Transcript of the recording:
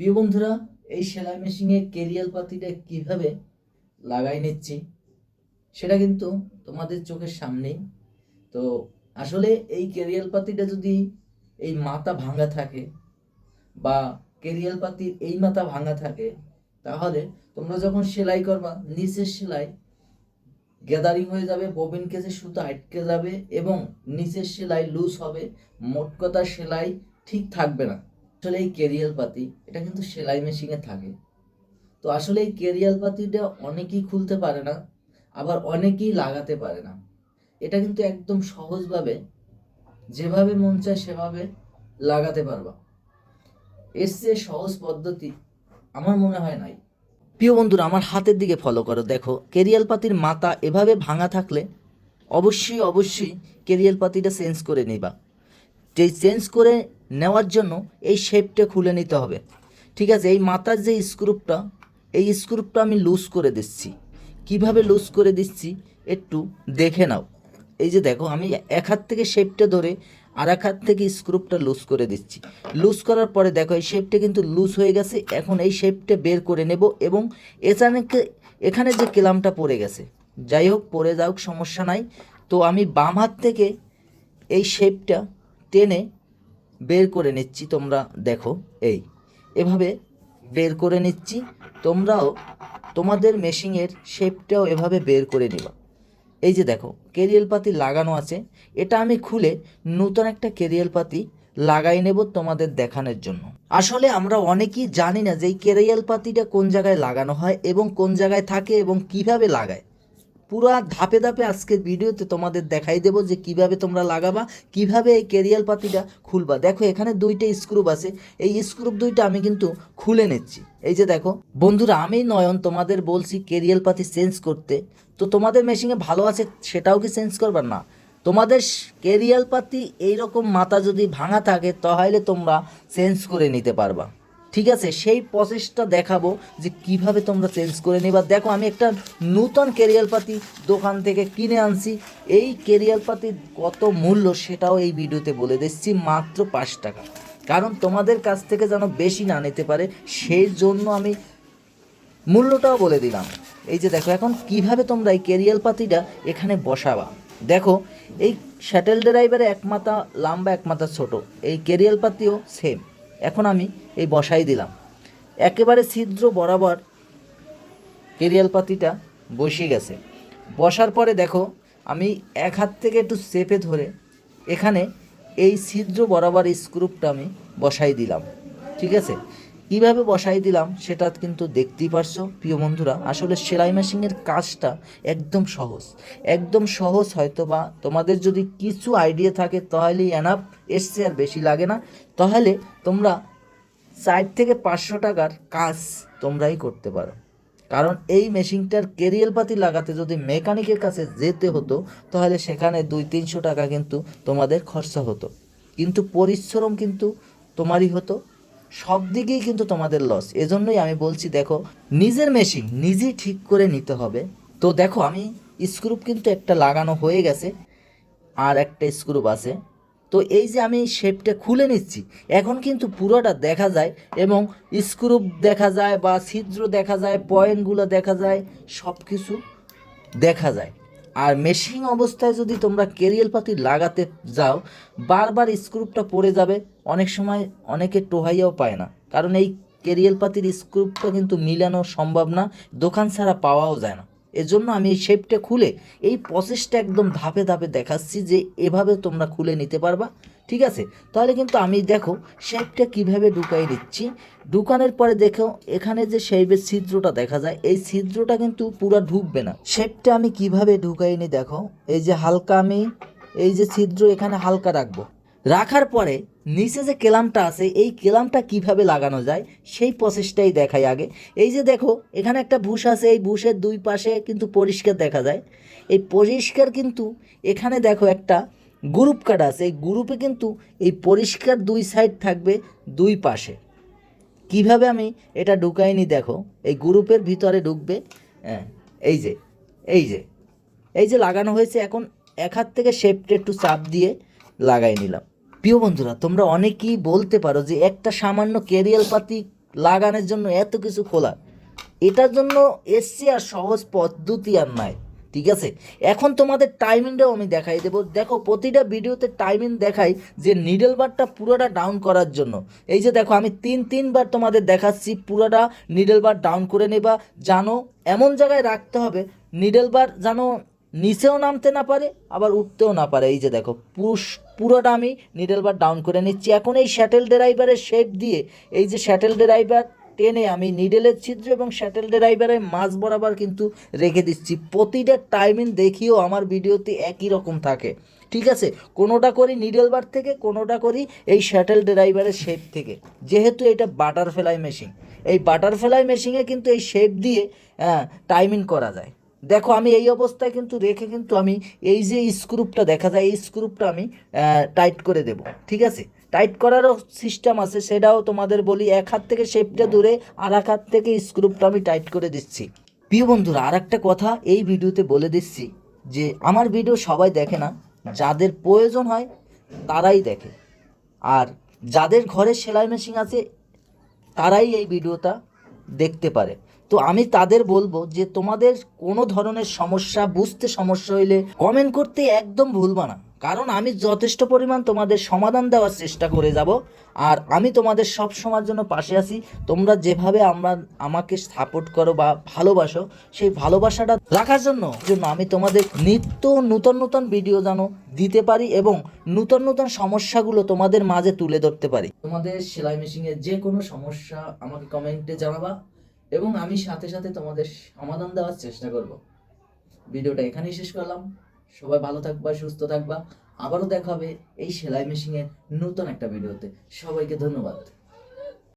প্রিয় বন্ধুরা, এই সেলাই মেশিনে কেরিয়াল পাতিটা কীভাবে লাগাই নিচ্ছি, সেটা কিন্তু তোমাদের চোখের সামনেই। তো আসলে এই কেরিয়াল পাতিটা যদি এই মাথা ভাঙা থাকে বা কেরিয়াল পাতির এই মাথা ভাঙা থাকে, তাহলে তোমরা যখন সেলাই করবা, নিচের সেলাই গ্যাদারিং হয়ে যাবে ববিন কেসে সুতা আটকে যাবে এবং নিচের সেলাই লুজ হবে, মোট কথা সেলাই ঠিক থাকবে না। আসলে এই কেরিয়াল পাতি, এটা কিন্তু সেলাই মেশিনে থাকে। তো আসলে এই কেরিয়াল পাতিটা অনেকেই খুলতে পারে না, আবার অনেকেই লাগাতে পারে না। এটা কিন্তু একদম সহজভাবে, যেভাবে মন চায় সেভাবে লাগাতে পারবা। এর চেয়ে সহজ পদ্ধতি আমার মনে হয় নাই। প্রিয় বন্ধুরা, আমার হাতের দিকে ফলো করো। দেখো কেরিয়াল পাতির মাথা এভাবে ভাঙা থাকলে অবশ্যই অবশ্যই কেরিয়াল পাতিটা চেঞ্জ করে নিবা। যে চেঞ্জ করে নেওয়ার জন্য এই শেপটা খুলে নিতে হবে। ঠিক আছে, এই মাথার যে স্ক্রুপটা এই স্ক্রুপটা আমি লুজ করে দিচ্ছি। কীভাবে লুজ করে দিচ্ছি একটু দেখে নাও। এই যে দেখো, আমি এক হাত থেকে শেপটা ধরে আর এক হাত থেকে স্ক্রুপটা লুজ করে দিচ্ছি। লুজ করার পরে দেখো, এই শেপটা কিন্তু লুজ হয়ে গেছে। এখন এই শেপটা বের করে নেব এবং এখানে এখানে যে কেলামটা পড়ে গেছে, যাই হোক, পড়ে যাওক সমস্যা নাই। তো আমি বাম হাত থেকে এই শেপটা টেনে বের করে নিচ্ছি, তোমরা দেখো, এই। এভাবে বের করে নিচ্ছি, তোমরাও তোমাদের মেশিনের শেপটাও এভাবে বের করে নিবা। এই যে দেখো, কেরিয়াল পাতি লাগানো আছে। এটা আমি খুলে নতুন একটা কেরিয়াল পাতি লাগাই নেব তোমাদের দেখানোর জন্য। আসলে আমরা অনেকেই জানি না যে এই কেরিয়াল পাতিটা কোন জায়গায় লাগানো হয় এবং কোন জায়গায় থাকে এবং কীভাবে লাগায়। পুরা ধাপে ধাপে আজকের ভিডিওতে তোমাদের দেখাই দেবো যে কীভাবে তোমরা লাগাবা, কীভাবে এই কেরিয়াল পাতিটা খুলবা। দেখো, এখানে দুইটা স্ক্রুপ আছে। এই স্ক্রুপ দুইটা আমি কিন্তু খুলে নিচ্ছি। এই যে দেখো, বন্ধুরা, আমি নয়ন তোমাদের বলছি কেরিয়াল পাতি চেঞ্জ করতে। তো তোমাদের মেশিনে ভালো আছে, সেটাও কি চেঞ্জ করবার না। তোমাদের কেরিয়াল পাতি এইরকম মাথা যদি ভাঙা থাকে, তাহলে তোমরা চেঞ্জ করে নিতে পারবা। ঠিক আছে, সেই প্রসেসটা দেখাবো যে কীভাবে তোমরা চেঞ্জ করে নিবা। দেখো, আমি একটা নূতন কেরিয়াল পাতি দোকান থেকে কিনে আনছি। এই কেরিয়াল পাতির কত মূল্য সেটাও এই ভিডিওতে বলে দিচ্ছি, মাত্র পাঁচ টাকা। কারণ তোমাদের কাছ থেকে যেন বেশি না নিতে পারে, সেই জন্য আমি মূল্যটাও বলে দিলাম। এই যে দেখো, এখন কীভাবে তোমরা এই কেরিয়াল পাতিটা এখানে বসাবা? দেখো, এই শ্যাটেল ড্রাইভারে এক মাথা, লম্বা মাথা ছোট, এই কেরিয়াল পাতিও সেম এখন আমি এই বসাই দিলাম। একেবারে ছিদ্র বরাবর কেরিয়াল পাতিটা বসে গেছে। বসার পরে দেখো, আমি এক হাত থেকে একটু চেপে ধরে এখানে এই ছিদ্র বরাবর স্ক্রুপটা আমি বসাই দিলাম। ঠিক আছে? কীভাবে বসাই দিলাম সেটা কিন্তু দেখতেই পারছ, প্রিয় বন্ধুরা। আসলে সেলাই মেশিনের কাজটা একদম সহজ। একদম সহজ হয়তো বা তোমাদের যদি কিছু আইডিয়া থাকে, তাহলেই এনাফ এসছে আর বেশি লাগে না। তাহলে তোমরা চার থেকে পাঁচশো টাকার কাজ তোমরাই করতে পারো। কারণ এই মেশিনটার কেরিয়াল পাতি লাগাতে যদি মেকানিকের কাছে যেতে হতো, তাহলে সেখানে দুই, তিনশো টাকা কিন্তু তোমাদের খরচা হতো। কিন্তু পরিশ্রম কিন্তু তোমারই হতো। সব দিকেই কিন্তু তোমাদের লস এজন্যই আমি বলছি, দেখো, নিজের মেশিন নিজেই ঠিক করে নিতে হবে। তো দেখো, আমি স্ক্রুপ কিন্তু একটা লাগানো হয়ে গেছে, আর একটা স্ক্রুপ আছে। তো এই যে আমি শেপটা খুলে নিচ্ছি, এখন কিন্তু পুরোটা দেখা যায় এবং স্ক্রুপ দেখা যায় বা ছিদ্র দেখা যায় পয়েন্টগুলো দেখা যায় সব কিছু দেখা যায়। আর মেশিং অবস্থায় যদি তোমরা কেরিয়াল পাতি লাগাতে যাও, বারবার স্ক্রুপটা পড়ে যাবে অনেক সময় অনেকে টোহাইয়াও পায় না। কারণ এই কেরিয়াল পাতির স্ক্রুপটা কিন্তু মিলানো সম্ভব না, দোকান ছাড়া পাওয়াও যায় না। এজন্য আমি এই শেপটা খুলে এই প্রসেসটা একদম ধাপে ধাপে দেখাচ্ছি যে এভাবে তোমরা খুলে নিতে পারবা। ঠিক আছে? তাহলে কিন্তু আমি দেখো শেপটা কীভাবে ঢুকাই দিচ্ছি ঢুকানোর পরে দেখো এখানে যে শেপের ছিদ্রটা দেখা যায়, এই ছিদ্রটা কিন্তু পুরো ঢুকবে না। শেপটা আমি কীভাবে ঢুকাই নি দেখো, এই যে হালকা আমি এই যে ছিদ্র এখানে হালকা রাখব। রাখার পরে নিচে যে কেলামটা আছে, এই কেলামটা কীভাবে লাগানো যায়, সেই প্রসেসটাই দেখাই আগে। এই যে দেখো, এখানে একটা বুশ আছে, এই বুশের দুই পাশে কিন্তু পরিষ্কার দেখা যায়। এই পরিষ্কার কিন্তু এখানে দেখো একটা গ্রুপ কাটা আছে। এই গ্রুপে কিন্তু এই পরিষ্কার দুই সাইড থাকবে দুই পাশে। কীভাবে আমি এটা ঢুকাইনি দেখো, এই গ্রুপের ভিতরে ঢুকবে হ্যাঁ এই যে এই যে এই যে লাগানো হয়েছে, এখন এক হাত থেকে শেপটা একটু চাপ দিয়ে লাগাই নিলাম। প্রিয় বন্ধুরা, তোমরা অনেকেই বলতে পারো যে একটা সামান্য কেরিয়াল পাতি লাগানোর জন্য এত কিছু খোলা। এটার জন্য এসছি আর সহজ পদ্ধতি আর নাই ঠিক আছে? এখন তোমাদের টাইমিংটাও আমি দেখাই দেবো। দেখো, প্রতিটা ভিডিওতে টাইমিং দেখাই যে নিডল বারটা পুরোটা ডাউন করার জন্য। এই যে দেখো, আমি তিন, তিনবার তোমাদের দেখাচ্ছি, পুরোটা নিডল বার ডাউন করে নেবা। জানো, এমন জায়গায় রাখতে হবে নিডল বার যেন নিচেও নামতে না পারে, আবার উঠতেও না পারে। এই যে দেখো পুরুষ পুরোটা আমি নিডল বার ডাউন করে নিচ্ছি। এখন এই শ্যাটেল ড্রাইভারের শেপ দিয়ে, এই যে শ্যাটেল ড্রাইভার টেনে আমি নিডেলের ছিদ্র এবং শ্যাটেল ড্রাইভারের মাঝ বরাবর কিন্তু রেখে দিচ্ছি। প্রতিটা টাইমিং দেখিও আমার ভিডিওতে একই রকম থাকে। ঠিক আছে? কোনোটা করি নিডেল বার থেকে, কোনোটা করি এই শ্যাটেল ড্রাইভারের শেপ থেকে। যেহেতু এটা বাটারফ্লাই মেশিন এই বাটারফ্লাই মেশিনে কিন্তু এই শেপ দিয়ে টাইমিং করা যায়। দেখো, আমি এই অবস্থায় কিন্তু রেখে কিন্তু আমি এই যে স্ক্রুপটা দেখা যায়, এই স্ক্রুপটা আমি টাইট করে দেব, ঠিক আছে? টাইট করারও সিস্টেম আছে, সেটাও তোমাদের বলি, এক হাত থেকে শেপটা দূরে, আর এক হাত থেকে স্ক্রুপটা আমি টাইট করে দিচ্ছি। প্রিয় বন্ধুরা আর একটা কথা এই ভিডিওতে বলে দিচ্ছি, যে আমার ভিডিও সবাই দেখে না, যাদের প্রয়োজন হয় তারাই দেখে। আর যাদের ঘরে সেলাই মেশিন আছে, তারাই এই ভিডিওটা দেখতে পারে। তো আমি তাদের বলব যে তোমাদের কোনো ধরনের সমস্যা, বুঝতে সমস্যা হইলে কমেন্ট করতে একদম ভুলবা না। কারণ আমি যথেষ্ট পরিমাণ তোমাদের সমাধান দেওয়ার চেষ্টা করে যাব আর আমি তোমাদের সব সময়ের জন্য পাশে আছি। তোমরা যেভাবে আমরা, আমাকে সাপোর্ট করো বা ভালোবাসো, সেই ভালোবাসাটা রাখার জন্য জন্য আমি তোমাদের নিত্য নূতন নূতন ভিডিও যেন দিতে পারি এবং নূতন নূতন সমস্যাগুলো তোমাদের মাঝে তুলে ধরতে পারি। তোমাদের সেলাই মেশিনের যে কোনো সমস্যা আমাকে কমেন্টে জানাবা। এবং আমি সাথে সাথে তোমাদের সমাধান দেওয়ার চেষ্টা করব। ভিডিওটা এখানেই শেষ করলাম। সবাই ভালো থাকবা, সুস্থ থাকবা। আবারও দেখাবে এই সেলাই মেশিনের নতুন একটা ভিডিওতে। সবাইকে ধন্যবাদ।